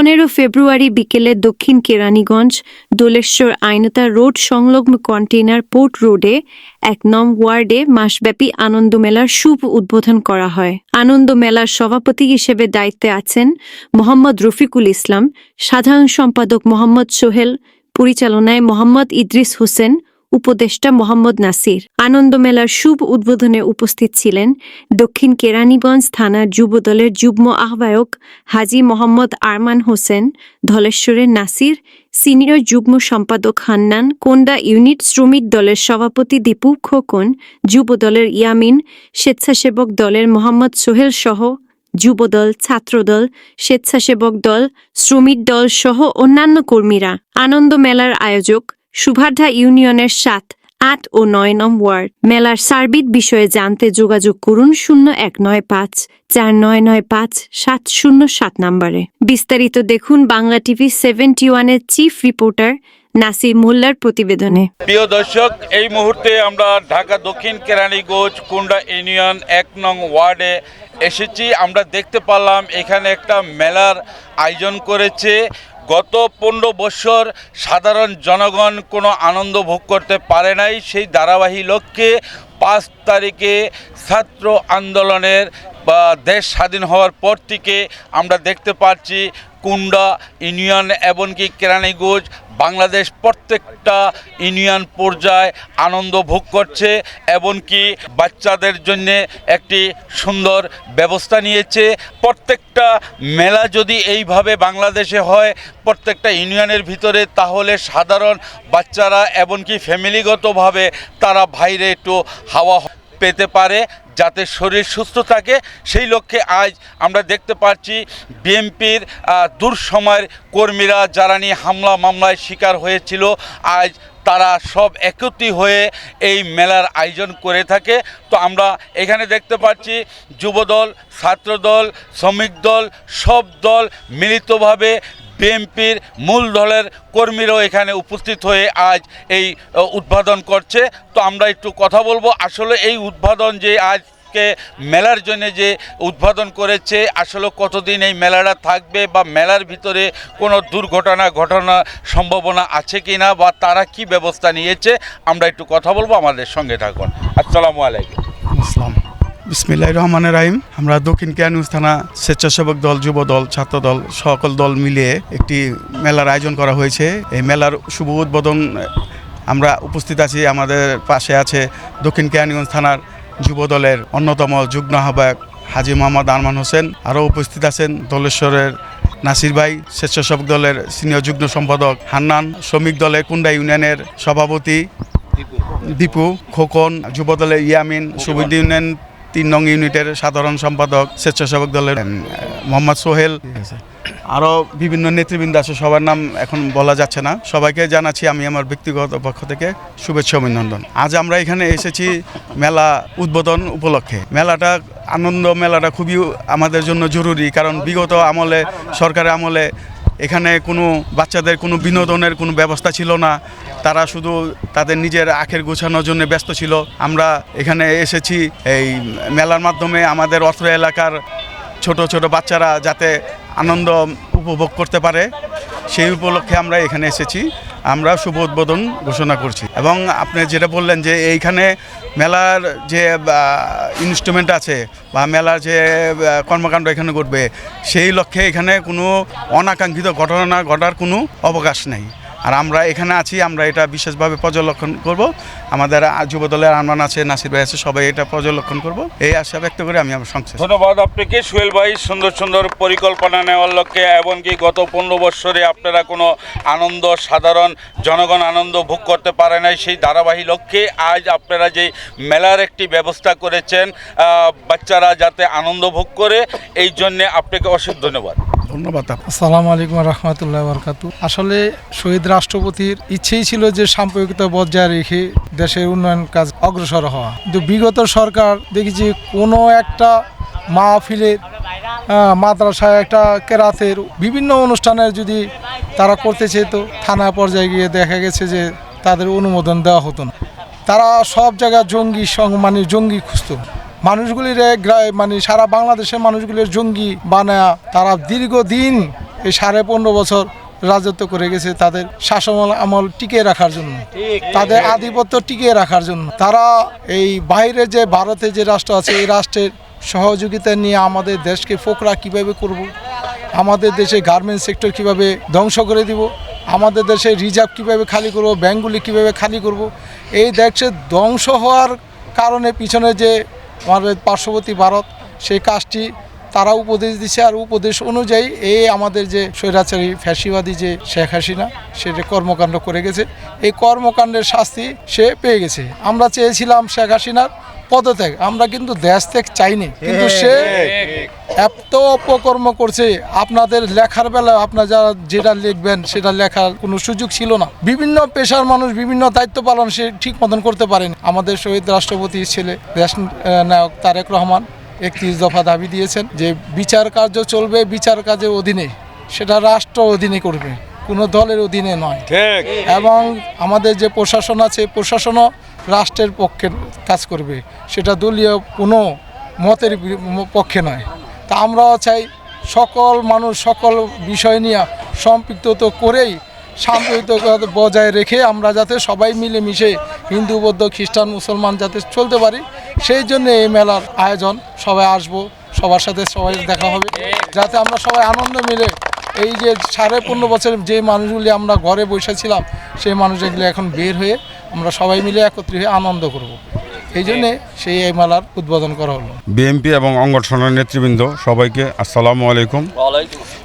পনেরো ফেব্রুয়ারি বিকেলে দক্ষিণ কেরানীগঞ্জ দোলেশ্বর আইনতা রোড সংলগ্ন কন্টেইনার পোর্ট রোডে এক নং ওয়ার্ডে মাসব্যাপী আনন্দ মেলার শুভ উদ্বোধন করা হয়। আনন্দ মেলার সভাপতি হিসেবে দায়িত্বে আছেন মোহাম্মদ রফিকুল ইসলাম, সাধারণ সম্পাদক মোহাম্মদ সোহেল, পরিচালনায় মোহাম্মদ ইদ্রিস হোসেন উপদেষ্টা মোহাম্মদ নাসির। আনন্দ মেলার শুভ উদ্বোধনে উপস্থিত ছিলেন দক্ষিণ কেরানীগঞ্জ থানার যুবদলের যুগ্ম আহ্বায়ক হাজি মোহাম্মদ আরমান হোসেন, ধলেশ্বরের নাসির, সিনিয়র যুগ্ম সম্পাদক হান্নান, কোন্ডা ইউনিট শ্রমিক দলের সভাপতি দীপু খোকন, যুবদলের ইয়ামিন, স্বেচ্ছাসেবক দলের মোহাম্মদ সোহেল সহ যুবদল, ছাত্রদল, স্বেচ্ছাসেবক দল, শ্রমিক দল সহ অন্যান্য কর্মীরা। আনন্দ মেলার আয়োজক সুভার্ধা ইউনিয়নের সাত, আট ও নয় নম ওয়ার্ড। মেলার সার্বিক বিষয়ে জানতে যোগাযোগ করুন শূন্য এক নয় পাঁচ, চার নয় নয় পাঁচ, সাত শূন্য সাত নম্বরে। বিস্তারিত দেখুন বাংলা টিভি সেভেন্টি ওয়ানের চিফ রিপোর্টার নাসির মোল্লার প্রতিবেদনে। প্রিয় দর্শক, এই মুহূর্তে আমরা ঢাকা দক্ষিণ কেরানীগঞ্জ কুন্ডা ইউনিয়ন এক নং ওয়ার্ডে এসেছি। আমরা দেখতে পারলাম এখানে একটা মেলার আয়োজন করেছে। গত পনেরো বছর সাধারণ জনগণ কোনো আনন্দ ভোগ করতে পারে নাই। সেই ধারাবাহিক লক্ষ্যে পাঁচ তারিখে ছাত্র আন্দোলনের, বা দেশ স্বাধীন হওয়ার পর থেকে আমরা দেখতে পাচ্ছি কুন্ডা ইউনিয়ন এমনকি কেরানীগঞ্জ, বাংলাদেশ প্রত্যেকটা ইউনিয়ন পর্যায়ে আনন্দ ভোগ করছে এমনকি বাচ্চাদের জন্য একটি সুন্দর ব্যবস্থা নিয়েছে। প্রত্যেকটা মেলা যদি এইভাবে বাংলাদেশে হয়, প্রত্যেকটা ইউনিয়নের ভিতরে, তাহলে সাধারণ বাচ্চারা এমনকি ফ্যামিলিগতভাবে তারা বাইরে একটু হাওয়া পেতে পারে যাতে শরীর সুস্থ থাকে। সেই লক্ষ্যে আজ আমরা দেখতে পাচ্ছি বিএনপির দূর সময়ের কর্মীরা যারা নিয়ে হামলা মামলায় শিকার হয়েছিল, আজ তারা সব একত্রিত হয়ে এই মেলার আয়োজন করে থাকে। তো আমরা এখানে দেখতে পাচ্ছি যুবদল, ছাত্রদল, শ্রমিক দল, সব দল মিলিতভাবে বিএনপির মূল দলের কর্মীরাও এখানে উপস্থিত হয়ে আজ এই উদ্বোধন করছে। তো আমরা একটু কথা বলব। আসলে এই উদ্বোধন যে আজকে মেলার জন্য যে উদ্বোধন করেছে, আসলে কতদিন এই মেলাটা থাকবে বা মেলার ভিতরে কোনো দুর্ঘটনা, ঘটনা সম্ভাবনা আছে কি না বা তারা কি ব্যবস্থা নিয়েছে, আমরা একটু কথা বলব। আমাদের সঙ্গে থাকুন। আসসালামু আলাইকুম। ইসলাম বিসমিল্লাহ রহমানের রাহিম। আমরা দক্ষিণ কেয়ানুজ থানা স্বেচ্ছাসেবক দল যুব দল ছাত্র দল সকল দল মিলিয়ে একটি মেলার আয়োজন করা হয়েছে। এই মেলার শুভ উদ্বোধন আমরা উপস্থিত আছি। আমাদের পাশে আছে দক্ষিণ কেয়ানীগঞ্জ থানার যুব দলের অন্যতম যুগ্ম আহ্বায়ক হাজি মোহাম্মদ আরমান হোসেন। আরও উপস্থিত আছেন দলেশ্বরের নাসির ভাই স্বেচ্ছাসেবক দলের সিনিয়র যুগ্ম সম্পাদক হান্নান শ্রমিক দলের কুন্ডা ইউনিয়নের সভাপতি দীপু খোকন যুব দলের ইয়ামিন সুবিদ ইউনিয়ন তিন নং ইউনিটের সাধারণ সম্পাদক স্বেচ্ছাসেবক দলের মোহাম্মদ সোহেল। আরও বিভিন্ন নেতৃবৃন্দ আছে সবার নাম এখন বলা যাচ্ছে না। সবাইকে জানাচ্ছি আমি আমার ব্যক্তিগত পক্ষ থেকে শুভেচ্ছা অভিনন্দন। আজ আমরা এখানে এসেছি মেলা উদ্বোধন উপলক্ষে। মেলাটা আনন্দ মেলাটা খুবই আমাদের জন্য জরুরি কারণ বিগত আমলে সরকারের আমলে এখানে কোনো বাচ্চাদের কোনো বিনোদনের কোনো ব্যবস্থা ছিল না। তারা শুধু তাদের নিজের আখের গোছানোর জন্য ব্যস্ত ছিল। আমরা এখানে এসেছি, এই মেলার মাধ্যমে আমাদের অর্থ এলাকার ছোট ছোট বাচ্চারা যাতে আনন্দ উপভোগ করতে পারে। সেই উপলক্ষে আমরা এখানে এসেছি। আমরা শুভ উদ্বোধন ঘোষণা করছি। এবং আপনি যেটা বললেন যে এইখানে মেলার যে ইনস্ট্রুমেন্ট আছে বা মেলার যে কর্মকাণ্ড এখানে ঘটবে, সেই লক্ষ্যে এখানে কোনো অনাকাঙ্ক্ষিত ঘটনা ঘটার কোনো অবকাশ নেই। আর আমরা এখানে আছি, আমরা এটা বিশেষভাবে পর্যবেক্ষণ করব। আমাদের যুব দলের আনমান আছে, নাসির ভাই আছে, সবাই এটা পর্যবেক্ষণ করব। এই আশা ব্যক্ত করে আমি আমার সংক্ষেপ ধন্যবাদ আপনাকে। সোহেল ভাই, সুন্দর সুন্দর পরিকল্পনা নেওয়ার লক্ষ্যে, এমনকি গত পনেরো বৎসরে আপনারা কোনো আনন্দ, সাধারণ জনগণ আনন্দ ভোগ করতে পারে নাই সেই ধারাবাহিক লক্ষ্যে আজ আপনারা যে মেলার একটি ব্যবস্থা করেছেন বাচ্চারা যাতে আনন্দ ভোগ করে, এই জন্যে আপনাকে অশেষ ধন্যবাদ। ধন্যবাদ। আসসালামু আলাইকুম রহমতুল্লাহ বরকাতু আসলে শহীদ রাষ্ট্রপতির ইচ্ছেই ছিল যে সাম্প্রদায়িকতা বজায় রেখে দেশের উন্নয়ন কাজ অগ্রসর হওয়া। কিন্তু বিগত সরকার দেখেছি কোনো একটা মাহফিলের মাদ্রাসায় একটা কেরাতের বিভিন্ন অনুষ্ঠানের যদি তারা করতে চেত, থানা পর্যায়ে গিয়ে দেখা গেছে যে তাদের অনুমোদন দেওয়া হতো না। তারা সব জায়গায় জঙ্গি সং মানে জঙ্গি খুঁজতো। মানুষগুলির মানে সারা বাংলাদেশের মানুষগুলির জঙ্গি বানায় তারা দীর্ঘদিন এই সাড়ে পনেরো বছর রাজত্ব করে গেছে তাদের শাসন আমল টিকিয়ে রাখার জন্য তাদের আধিপত্য টিকিয়ে রাখার জন্য তারা এই বাইরে যে ভারতে যে রাষ্ট্র আছে এই রাষ্ট্রের সহযোগিতা নিয়ে আমাদের দেশকে ফোকরা কীভাবে করব। আমাদের দেশে গার্মেন্টস সেক্টর কীভাবে ধ্বংস করে দিব আমাদের দেশে রিজার্ভ কীভাবে খালি করব ব্যাঙ্কগুলি কীভাবে খালি করব এই দেশের ধ্বংস হওয়ার কারণে পিছনে যে আমাদের পার্শ্ববর্তী ভারত, সেই কাজটি তারা উপদেশ দিছে আর উপদেশ অনুযায়ী এই আমাদের যে স্বৈরাচারী ফ্যাসিবাদী যে শেখ হাসিনা সেটা কর্মকাণ্ড করে গেছে, এই কর্মকাণ্ডের শাস্তি সে পেয়ে গেছে। আমরা চেয়েছিলাম শেখ হাসিনার পদত্যাগ। আমরা কিন্তু দেশ ত্যাগ চাইনি। কিন্তু সে এত অপকর্ম করছে আপনাদের লেখার বেলা আপনার যারা যেটা লিখবেন সেটা লেখার কোনো সুযোগ ছিল না। বিভিন্ন পেশার মানুষ বিভিন্ন দায়িত্ব পালন সে ঠিক মতন করতে পারেন। আমাদের শহীদ রাষ্ট্রপতির ছেলে দেশ নায়ক তারেক রহমান একত্রিশ দফা দাবি দিয়েছেন যে বিচার কার্য চলবে বিচার কাজের অধীনে। সেটা রাষ্ট্র অধীনে করবে কোনো দলের অধীনে নয়। এবং আমাদের যে প্রশাসন আছে প্রশাসনও রাষ্ট্রের পক্ষে কাজ করবে, সেটা দলীয় কোনো মতের পক্ষে নয়। তা আমরাও চাই সকল মানুষ, সকল বিষয় নিয়ে সম্পৃক্ত তো করেই সাম্প্রতিকতা বজায় রেখে আমরা যাতে সবাই মিলেমিশে হিন্দু, বৌদ্ধ, খ্রিস্টান, মুসলমান যাতে চলতে পারি, সেই জন্য এই মেলার আয়োজন সবাই আসব, সবার সাথে সবাই দেখা হবে, যাতে আমরা সবাই আনন্দ মিলে এই যে সাড়ে পনেরো বছর যে মানুষগুলি আমরা ঘরে বসেছিলাম সেই মানুষগুলি এখন বের হয়ে আমরা সবাই মিলে একত্রিত হয়ে আনন্দ করব। এই জন্যে সেই এই মেলার উদ্বোধন করা হলো। বিএমপি এবং অঙ্গঠনের নেতৃবৃন্দ সবাইকে আসসালামু আলাইকুম।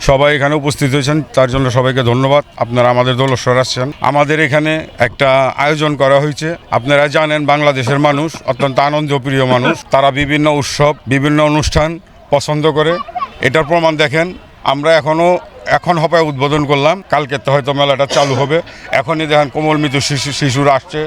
সবাই এখানে উপস্থিত হয়েছেন তার জন্য সবাইকে ধন্যবাদ। আপনারা আমাদের দোলস্বর আসছেন। আমাদের এখানে একটা আয়োজন করা হয়েছে। আপনারা জানেন বাংলাদেশের মানুষ অত্যন্ত আনন্দপ্রিয় মানুষ। তারা বিভিন্ন উৎসব বিভিন্ন অনুষ্ঠান পছন্দ করে। এটার প্রমাণ দেখেন আমরা এখনও এখন হপায় উদ্বোধন করলাম। কালকে তো হয়তো মেলাটা চালু হবে। এখনই দেখেন কোমল মৃত্যু শিশু, শিশুরা আসছে,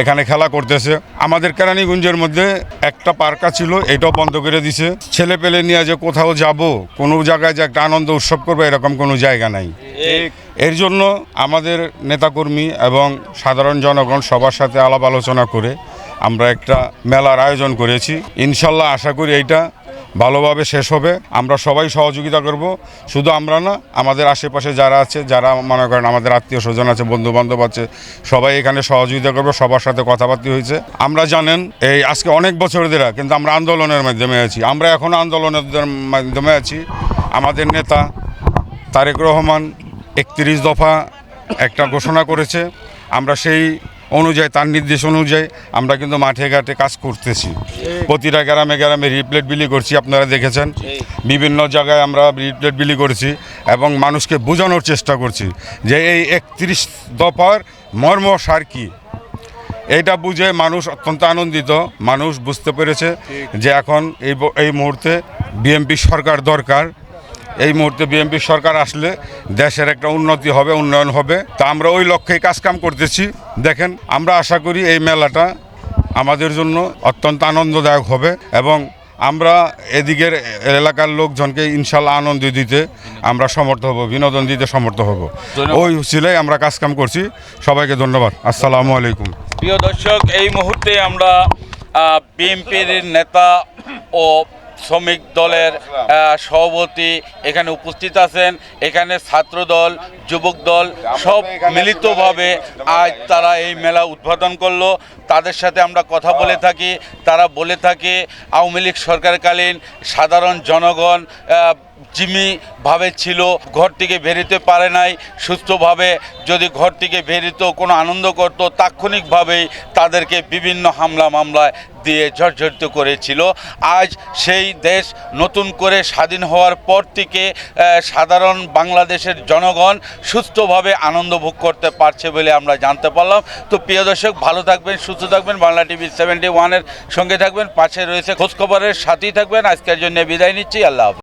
এখানে খেলা করতেছে। আমাদের কেরানীগঞ্জের মধ্যে একটা পার্কা ছিল এটাও বন্ধ করে দিছে। ছেলে পেলে নিয়ে যে কোথাও যাব, কোনো জায়গায় যে একটা আনন্দ উৎসব করবে, এরকম কোনো জায়গা নাই। এর জন্য আমাদের নেতাকর্মী এবং সাধারণ জনগণ সবার সাথে আলাপ আলোচনা করে আমরা একটা মেলার আয়োজন করেছি। ইনশাল্লাহ আশা করি এইটা ভালোভাবে শেষ হবে। আমরা সবাই সহযোগিতা করব। শুধু আমরা না, আমাদের আশেপাশে যারা আছে, যারা মনে করেন আমাদের আত্মীয় স্বজন আছে বন্ধু বান্ধব আছে, সবাই এখানে সহযোগিতা করবে, সবার সাথে কথাবার্তা হয়েছে। আমরা জানেন, এই আজকে অনেক বছর ধরে, কিন্তু আমরা আন্দোলনের মাধ্যমে আছি। আমরা এখনও আন্দোলনের মাধ্যমে আছি। আমাদের নেতা তারেক রহমান একত্রিশ দফা একটা ঘোষণা করেছে। আমরা সেই অনুযায়ী, তার নির্দেশ অনুযায়ী আমরা কিন্তু মাঠে ঘাটে কাজ করতেছি। প্রতিটা গ্রামে গ্রামে রিপ্লেট বিলি করছি, আপনারা দেখেছেন। বিভিন্ন জায়গায় আমরা রিপ্লেট বিলি করেছি এবং মানুষকে বোঝানোর চেষ্টা করছি যে এই একত্রিশ দফার মর্ম সার কী। এটা বুঝে মানুষ অত্যন্ত আনন্দিত, মানুষ বুঝতে পেরেছে যে এখন এই এই মুহূর্তে বিএমপি সরকার দরকার। এই মুহূর্তে বিএমপি সরকার আসলে দেশের একটা উন্নতি হবে উন্নয়ন হবে। তা আমরা ওই লক্ষ্যেই কাজকাম করতেছি। দেখেন আমরা আশা করি এই মেলাটা আমাদের জন্য অত্যন্ত আনন্দদায়ক হবে এবং আমরা এদিকের এলাকার লোকজনকে ইনশাল্লাহ আনন্দ দিতে আমরা সমর্থ হব বিনোদন দিতে সমর্থ হব। ওই ছিলাই আমরা কাজকাম করছি। সবাইকে ধন্যবাদ। আসসালামু আলাইকুম। প্রিয় দর্শক এই মুহূর্তে আমরা বিএনপির নেতা ও শ্রমিক দলের সভাপতি এখানে উপস্থিত আছেন। এখানে ছাত্র দল, যুবক দল সব মিলিতভাবে আজ তারা এই মেলা উদ্বোধন করল। তাদের সাথে আমরা কথা বলে থাকি, তারা বলে থাকে, আওয়ামী লীগ সরকারকালীন সাধারণ জনগণ আহ, জিম্মিভাবে ছিল ঘর থেকে বেরোতে পারে নাই সুস্থভাবে যদি ঘর থেকে বেরিত কোনো আনন্দ করত তাৎক্ষণিকভাবেই তাদেরকে বিভিন্ন হামলা মামলায় দিয়ে জর্জরিত করেছিল। আজ সেই দেশ নতুন করে স্বাধীন হওয়ার পর থেকে সাধারণ বাংলাদেশের জনগণ সুস্থভাবে আনন্দ ভোগ করতে পারছে বলে আমরা জানতে পারলাম। তো প্রিয় দর্শক ভালো থাকবেন সুস্থ থাকবেন। বাংলা টিভি সেভেন্টি ওয়ানের সঙ্গে থাকবেন পাশে রয়েছে খোঁজখবরের সাথেই থাকবেন। আজকের জন্য বিদায় নিচ্ছি আল্লাহ।